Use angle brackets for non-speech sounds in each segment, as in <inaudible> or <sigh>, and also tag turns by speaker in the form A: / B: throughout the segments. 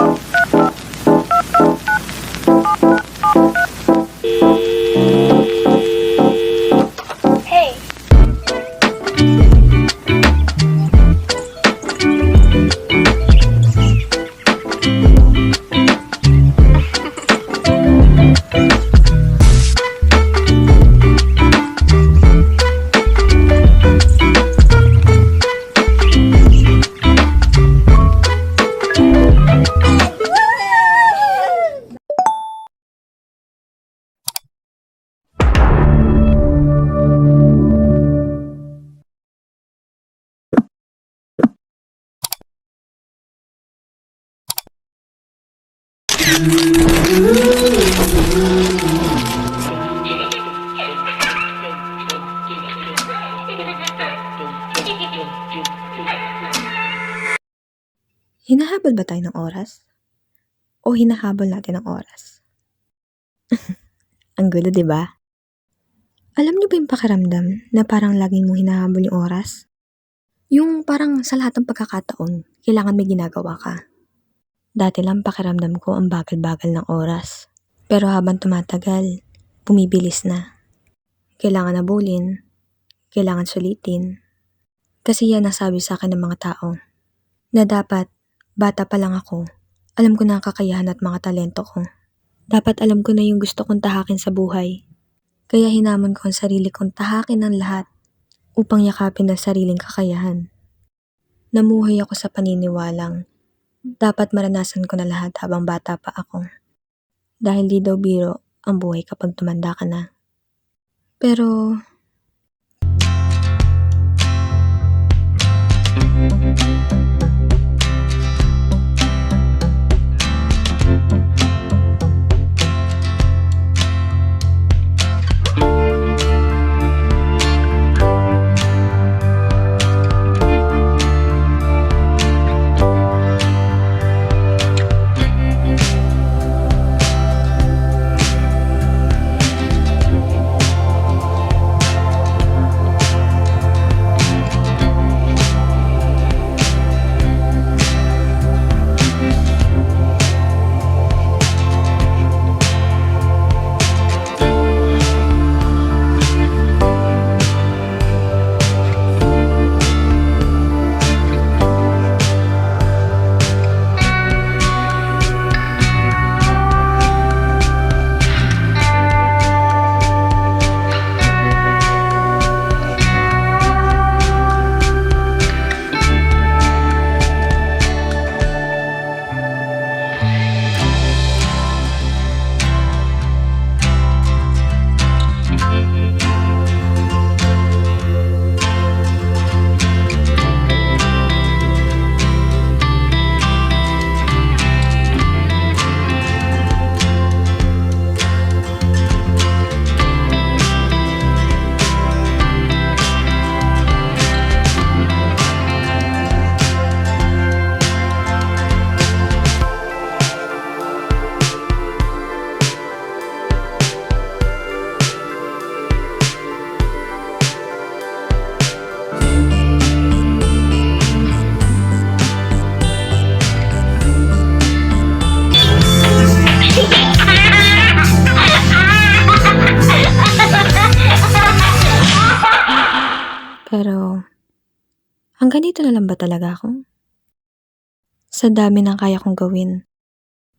A: Bye.
B: Hinahabol ba tayo ng oras? O hinahabol natin ang oras? <laughs> Ang gulo, di ba? Alam niyo ba yung pakiramdam na parang laging mong hinahabol yung oras? Yung parang sa lahat ng pagkakataon, kailangan may ginagawa ka. Dati lang pakiramdam ko ang bagal-bagal ng oras. Pero habang tumatagal, bumibilis na. Kailangan nabulin, kailangan sulitin. Kasi yan ang sabi sa akin ng mga tao. Na dapat Bata pa lang ako, alam ko na ang kakayahan at mga talento ko. Dapat alam ko na yung gusto kong tahakin sa buhay. Kaya hinamon ko ang sarili kong tahakin ng lahat upang yakapin ang sariling kakayahan. Namuhay ako sa paniniwalang dapat maranasan ko na lahat habang bata pa ako. Dahil di daw biro ang buhay kapag tumanda ka na. Pero Pero, hanggang dito na lang ba talaga ako? Sa dami ng kaya kong gawin,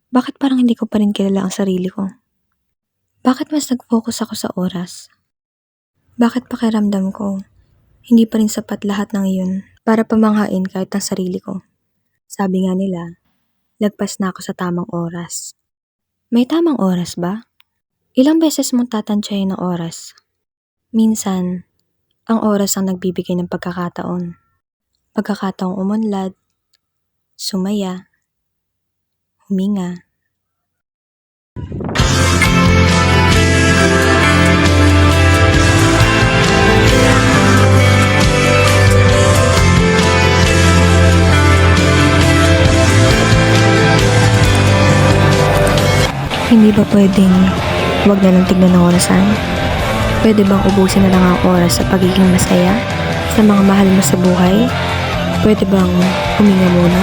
B: bakit parang hindi ko pa rin kilala ang sarili ko? Bakit mas nag-focus ako sa oras? Bakit pakiramdam ko, hindi pa rin sapat lahat ng iyon para pamanghain kahit ang sarili ko? Sabi nga nila, lagpas na ako sa tamang oras. May tamang oras ba? Ilang beses mong tatansyahin ng oras? Minsan, ang oras ang nagbibigay ng pagkakataon. Pagkakataong umunlad, sumaya, huminga. Hindi ba pwedeng wag na lang tignan ng orasan? Pwede bang ubusin na lang ang oras sa pagiging masaya? Sa mga mahal mo sa buhay? Pwede bang huminga muna?